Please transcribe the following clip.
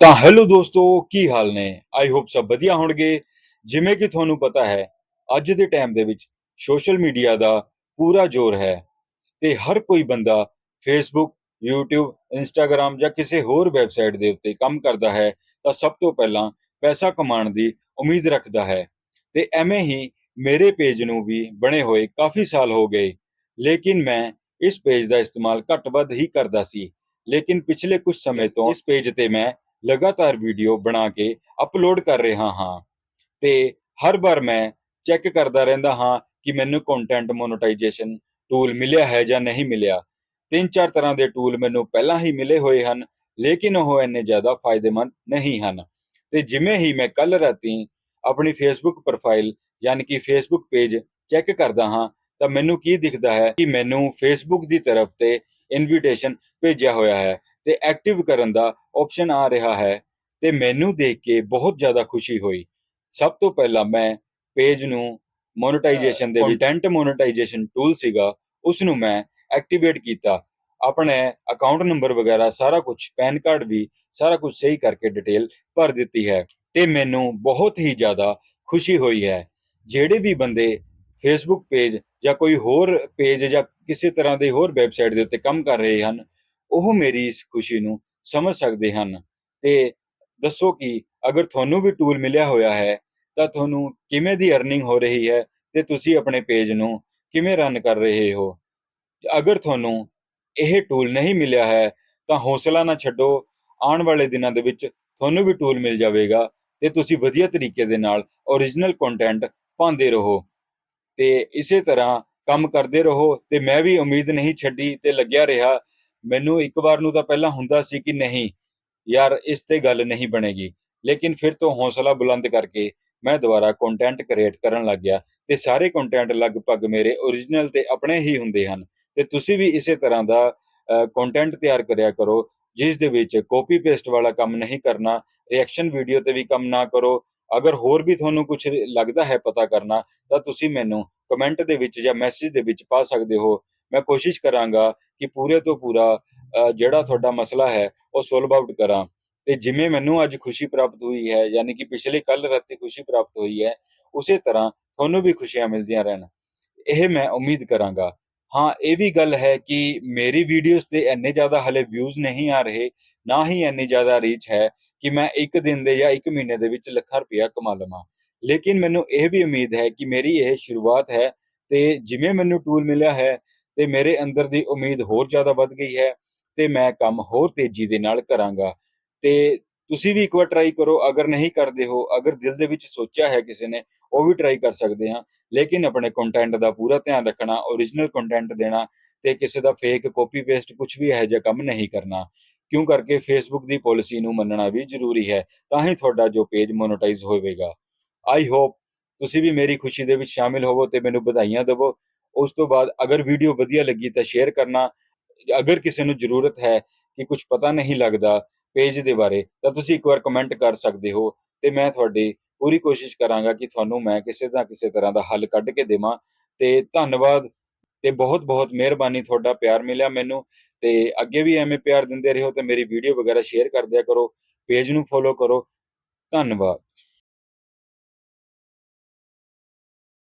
ਤਾਂ ਹੈਲੋ ਦੋਸਤੋ, ਕੀ ਹਾਲ ਨੇ? ਆਈ ਹੋਪ ਸਭ ਵਧੀਆ ਹੋਣਗੇ। ਜਿਵੇਂ ਕਿ ਤੁਹਾਨੂੰ ਪਤਾ ਹੈ, ਅੱਜ ਦੇ ਟਾਈਮ ਦੇ ਵਿੱਚ ਸੋਸ਼ਲ ਮੀਡੀਆ ਦਾ ਪੂਰਾ ਜ਼ੋਰ ਹੈ ਤੇ ਹਰ ਕੋਈ ਬੰਦਾ ਫੇਸਬੁੱਕ YouTube, Instagram ਜਾਂ ਕਿਸੇ ਹੋਰ ਵੈਬਸਾਈਟ ਦੇ ਉੱਤੇ ਕੰਮ ਕਰਦਾ ਹੈ, ਤਾਂ ਸਭ ਤੋਂ ਪਹਿਲਾਂ ਪੈਸਾ ਕਮਾਉਣ ਦੀ ਉਮੀਦ ਰੱਖਦਾ ਹੈ। ਤੇ ਐਵੇਂ ਹੀ ਮੇਰੇ ਪੇਜ ਨੂੰ ਵੀ ਬਣੇ ਹੋਏ ਕਾਫੀ ਸਾਲ ਹੋ ਗਏ, ਲੇਕਿਨ ਮੈਂ ਇਸ ਪੇਜ ਦਾ ਇਸਤੇਮਾਲ ਘੱਟ ਵੱਧ ਹੀ ਕਰਦਾ ਸੀ। ਲੇਕਿਨ ਪਿਛਲੇ ਕੁਝ ਸਮੇਂ ਤੋਂ ਇਸ ਪੇਜ ਤੇ ਮੈਂ ਲਗਾਤਾਰ ਵੀਡੀਓ ਬਣਾ ਕੇ ਅਪਲੋਡ ਕਰ ਰਿਹਾ ਹਾਂ ਤੇ ਹਰ ਵਾਰ ਮੈਂ ਚੈੱਕ ਕਰਦਾ ਰਹਿੰਦਾ ਹਾਂ ਕਿ ਮੈਨੂੰ ਕੰਟੈਂਟ ਮੋਨੇਟਾਈਜੇਸ਼ਨ ਟੂਲ ਮਿਲਿਆ ਹੈ ਜਾਂ ਨਹੀਂ ਮਿਲਿਆ। ਤਿੰਨ ਚਾਰ ਤਰ੍ਹਾਂ ਦੇ ਟੂਲ ਮੈਨੂੰ ਪਹਿਲਾਂ ਹੀ ਮਿਲੇ ਹੋਏ ਹਨ, ਲੇਕਿਨ ਉਹ ਇੰਨੇ ਜ਼ਿਆਦਾ ਫਾਇਦੇਮੰਦ ਨਹੀਂ ਹਨ। ਤੇ ਜਿਵੇਂ ਹੀ ਮੈਂ ਕੱਲ ਰਾਤੀ ਆਪਣੀ ਫੇਸਬੁੱਕ ਪ੍ਰੋਫਾਈਲ ਯਾਨੀ ਕਿ ਫੇਸਬੁੱਕ ਪੇਜ ਚੈੱਕ ਕਰਦਾ ਹਾਂ, ਤਾਂ ਮੈਨੂੰ ਕੀ ਦਿਖਦਾ ਹੈ ਕਿ ਮੈਨੂੰ ਫੇਸਬੁੱਕ ਦੀ ਤਰਫ ਤੇ ਇਨਵੀਟੇਸ਼ਨ ਭੇਜਿਆ ਹੋਇਆ ਹੈ। ਤੇ ਐਕਟਿਵ ਕਰਨ ਦਾ ਆਪਸ਼ਨ ਆ ਰਿਹਾ ਹੈ ਤੇ ਮੈਨੂੰ ਦੇਖ ਕੇ ਬਹੁਤ ਜ਼ਿਆਦਾ ਖੁਸ਼ੀ ਹੋਈ। ਸਭ ਤੋਂ ਪਹਿਲਾਂ ਮੈਂ ਪੇਜ ਨੂੰ ਮੋਨੇਟਾਈਜੇਸ਼ਨ ਦੇ ਕੰਟੈਂਟ ਮੋਨੇਟਾਈਜੇਸ਼ਨ ਟੂਲ ਸੀਗਾ ਉਸ ਨੂੰ ਮੈਂ ਐਕਟੀਵੇਟ ਕੀਤਾ। ਆਪਣੇ ਅਕਾਊਂਟ ਨੰਬਰ ਵਗੈਰਾ ਸਾਰਾ ਕੁਝ ਪੈਨ ਕਾਰਡ ਵੀ ਸਾਰਾ ਕੁਝ ਸਹੀ ਕਰਕੇ ਡਿਟੇਲ ਭਰ ਦਿੱਤੀ ਹੈ ਤੇ ਮੈਨੂੰ ਬਹੁਤ ਹੀ ਜ਼ਿਆਦਾ ਖੁਸ਼ੀ ਹੋਈ ਹੈ। ਜਿਹੜੇ ਵੀ ਬੰਦੇ ਫੇਸਬੁੱਕ ਪੇਜ ਜਾਂ ਕੋਈ ਹੋਰ ਪੇਜ ਜਾਂ ਕਿਸੇ ਤਰ੍ਹਾਂ ਦੇ ਹੋਰ ਵੈਬਸਾਈਟ ਦੇ ਉੱਤੇ ਕੰਮ ਕਰ ਰਹੇ ਹਨ ਉਹ ਮੇਰੀ ਇਸ ਖੁਸ਼ੀ ਨੂੰ ਸਮਝ ਸਕਦੇ ਹਨ। ਤੇ ਦੱਸੋ ਕਿ ਅਗਰ ਤੁਹਾਨੂੰ ਵੀ ਟੂਲ ਮਿਲਿਆ ਹੋਇਆ ਹੈ, ਤਾਂ ਤੁਹਾਨੂੰ ਕਿਵੇਂ ਦੀ ਅਰਨਿੰਗ ਹੋ ਰਹੀ ਹੈ ਤੇ ਤੁਸੀਂ ਆਪਣੇ ਪੇਜ ਨੂੰ ਕਿਵੇਂ ਰਨ ਕਰ ਰਹੇ ਹੋ? ਅਗਰ ਤੁਹਾਨੂੰ ਇਹ ਟੂਲ ਨਹੀਂ ਮਿਲਿਆ ਹੈ, ਤਾਂ ਹੌਸਲਾ ਨਾ ਛੱਡੋ। ਆਉਣ ਵਾਲੇ ਦਿਨਾਂ ਦੇ ਵਿੱਚ ਤੁਹਾਨੂੰ ਵੀ ਟੂਲ ਮਿਲ ਜਾਵੇਗਾ ਤੇ ਤੁਸੀਂ ਵਧੀਆ ਤਰੀਕੇ ਦੇ ਨਾਲ origignal ਕੰਟੈਂਟ ਪਾਉਂਦੇ ਰਹੋ। ਤੇ ਇਸੇ ਤਰ੍ਹਾਂ ਕੰਮ ਕਰਦੇ ਰਹੋ ਤੇ ਮੈਂ ਵੀ ਉਮੀਦ ਨਹੀਂ ਛੱਡੀ ਤੇ ਲੱਗਿਆ ਰਿਹਾ ਮੈਨੂੰ ਇੱਕ ਵਾਰ ਨੂੰ ਤਾਂ ਪਹਿਲਾਂ ਹੁੰਦਾ ਸੀ ਕਿ ਨਹੀਂ, ਯਾਰ ਇਸ ਤੇ ਗੱਲ ਨਹੀਂ ਬਣੇਗੀ। ਲੇਕਿਨ ਫਿਰ ਤੋਂ ਹੌਸਲਾ ਬੁਲੰਦ ਕਰਕੇ ਮੈਂ ਦੁਬਾਰਾ ਕੰਟੈਂਟ ਕ੍ਰੀਏਟ ਕਰਨ ਲੱਗ ਗਿਆ ਤੇ ਸਾਰੇ ਕੰਟੈਂਟ ਲਗਭਗ ਮੇਰੇ origignal ਤੇ ਆਪਣੇ ਹੀ ਹੁੰਦੇ ਹਨ। ਤੇ ਤੁਸੀਂ ਵੀ ਇਸੇ ਤਰ੍ਹਾਂ ਦਾ ਕੰਟੈਂਟ ਤਿਆਰ ਕਰਿਆ ਕਰੋ, ਜਿਸ ਦੇ ਵਿੱਚ ਕਾਪੀ ਪੇਸਟ ਵਾਲਾ ਕੰਮ ਨਹੀਂ ਕਰਨਾ ਰਿਐਕਸ਼ਨ ਵੀਡੀਓ ਤੇ ਵੀ ਕੰਮ ਨਾ ਕਰੋ। ਅਗਰ ਹੋਰ ਵੀ ਤੁਹਾਨੂੰ ਕੁਝ ਲੱਗਦਾ ਹੈ ਪਤਾ ਕਰਨਾ, ਤਾਂ ਤੁਸੀਂ ਮੈਨੂੰ ਕਮੈਂਟ ਦੇ ਵਿੱਚ ਜਾਂ ਮੈਸੇਜ ਦੇ ਵਿੱਚ ਪਾ ਸਕਦੇ ਹੋ। ਮੈਂ ਕੋਸ਼ਿਸ਼ ਕਰਾਂਗਾ ਕਿ ਪੂਰੇ ਤੋਂ ਪੂਰਾ ਜਿਹੜਾ ਤੁਹਾਡਾ ਮਸਲਾ ਹੈ, ਉਹ ਸੋਲਵ ਆਊਟ ਕਰਾਂ। ਤੇ ਜਿਵੇਂ ਮੈਨੂੰ ਅੱਜ ਖੁਸ਼ੀ ਪ੍ਰਾਪਤ ਹੋਈ ਹੈ, ਯਾਨੀ ਕਿ ਪਿਛਲੇ ਕੱਲ ਰਾਤੀ ਖੁਸ਼ੀ ਪ੍ਰਾਪਤ ਹੋਈ ਹੈ, ਉਸੇ ਤਰ੍ਹਾਂ ਤੁਹਾਨੂੰ ਵੀ ਖੁਸ਼ੀਆਂ ਮਿਲਦੀਆਂ ਰਹਿਣ। ਇਹ ਮੈਂ ਉਮੀਦ ਕਰਾਂਗਾ। ਹਾਂ, ਇਹ ਵੀ ਗੱਲ ਹੈ ਕਿ ਮੇਰੀ ਵੀਡੀਓਜ਼ ਤੇ ਇੰਨੇ ਜ਼ਿਆਦਾ ਹਲੇ ਵਿਊਜ਼ ਨਹੀਂ ਆ ਰਹੇ, ਨਾ ਹੀ ਇੰਨੀ ਜ਼ਿਆਦਾ ਰੀਚ ਹੈ ਕਿ ਮੈਂ ਇੱਕ ਦਿਨ ਦੇ ਜਾਂ ਇੱਕ ਮਹੀਨੇ ਦੇ ਵਿੱਚ ਲੱਖਾਂ ਰੁਪਇਆ ਕਮਾ ਲਵਾਂ। ਲੇਕਿਨ ਮੈਨੂੰ ਇਹ ਵੀ ਉਮੀਦ ਹੈ ਕਿ ਮੇਰੀ ਇਹ ਸ਼ੁਰੂਆਤ ਹੈ ਤੇ ਜਿਵੇਂ ਮੈਨੂੰ ਟੂਲ ਮਿਲਿਆ ਹੈ ਤੇ ਮੇਰੇ ਅੰਦਰ ਦੀ ਉਮੀਦ ਹੋਰ ਜ਼ਿਆਦਾ ਵੱਧ ਗਈ ਹੈ ਤੇ ਮੈਂ ਕੰਮ ਹੋਰ ਤੇਜ਼ੀ ਦੇ ਨਾਲ ਕਰਾਂਗਾ। ਤੇ ਤੁਸੀਂ ਵੀ ਇੱਕ ਵਾਰ ਟਰਾਈ ਕਰੋ, ਅਗਰ ਨਹੀਂ ਕਰਦੇ ਹੋ, ਅਗਰ ਦਿਲ ਦੇ ਵਿੱਚ ਸੋਚਿਆ ਹੈ ਕਿਸੇ ਨੇ, ਉਹ ਵੀ ਟਰਾਈ ਕਰ ਸਕਦੇ ਹਾਂ। ਲੇਕਿਨ ਆਪਣੇ ਕੰਟੈਂਟ ਦਾ ਪੂਰਾ ਧਿਆਨ ਰੱਖਣਾ origignal ਕੰਟੈਂਟ ਦੇਣਾ ਤੇ ਕਿਸੇ ਦਾ ਫੇਕ ਕਾਪੀ ਪੇਸਟ ਕੁਝ ਵੀ ਇਹੋ ਜਿਹਾ ਕੰਮ ਨਹੀਂ ਕਰਨਾ। ਕਿਉਂ ਕਰਕੇ ਫੇਸਬੁੱਕ ਦੀ ਪਾਲਿਸੀ ਨੂੰ ਮੰਨਣਾ ਵੀ ਜ਼ਰੂਰੀ ਹੈ, ਤਾਂ ਹੀ ਤੁਹਾਡਾ ਜੋ ਪੇਜ ਮੋਨੇਟਾਈਜ਼ ਹੋਵੇਗਾ। ਆਈ ਹੋਪ ਤੁਸੀਂ ਵੀ ਮੇਰੀ ਖੁਸ਼ੀ ਦੇ ਵਿੱਚ ਸ਼ਾਮਿਲ ਹੋਵੋ ਤੇ ਮੈਨੂੰ ਵਧਾਈਆਂ ਦਿਵੋ। ਉਸ ਤੋਂ ਬਾਅਦ ਅਗਰ ਵੀਡੀਓ ਵਧੀਆ ਲੱਗੀ ਤਾਂ ਸ਼ੇਅਰ ਕਰਨਾ। ਅਗਰ ਕਿਸੇ ਨੂੰ ਜ਼ਰੂਰਤ ਹੈ ਕਿ ਕੁਝ ਪਤਾ ਨਹੀਂ ਲੱਗਦਾ ਪੇਜ ਦੇ ਬਾਰੇ, ਤਾਂ ਤੁਸੀਂ ਇੱਕ ਵਾਰ ਕਮੈਂਟ ਕਰ ਸਕਦੇ ਹੋ ਤੇ ਮੈਂ ਤੁਹਾਡੀ ਪੂਰੀ ਕੋਸ਼ਿਸ਼ ਕਰਾਂਗਾ ਕਿ ਤੁਹਾਨੂੰ ਮੈਂ ਕਿਸੇ ਨਾ ਕਿਸੇ ਤਰ੍ਹਾਂ ਦਾ ਹੱਲ ਕੱਢ ਕੇ ਦੇਵਾਂ। ਤੇ ਧੰਨਵਾਦ ਤੇ ਬਹੁਤ ਬਹੁਤ ਮਿਹਰਬਾਨੀ, ਤੁਹਾਡਾ ਪਿਆਰ ਮਿਲਿਆ ਮੈਨੂੰ ਤੇ ਅੱਗੇ ਵੀ ਐਵੇਂ ਪਿਆਰ ਦਿੰਦੇ ਰਹੋ ਤੇ ਮੇਰੀ ਵੀਡੀਓ ਵਗੈਰਾ ਸ਼ੇਅਰ ਕਰ ਦਿਆ ਕਰੋ ਪੇਜ ਨੂੰ ਫੋਲੋ ਕਰੋ। ਧੰਨਵਾਦ।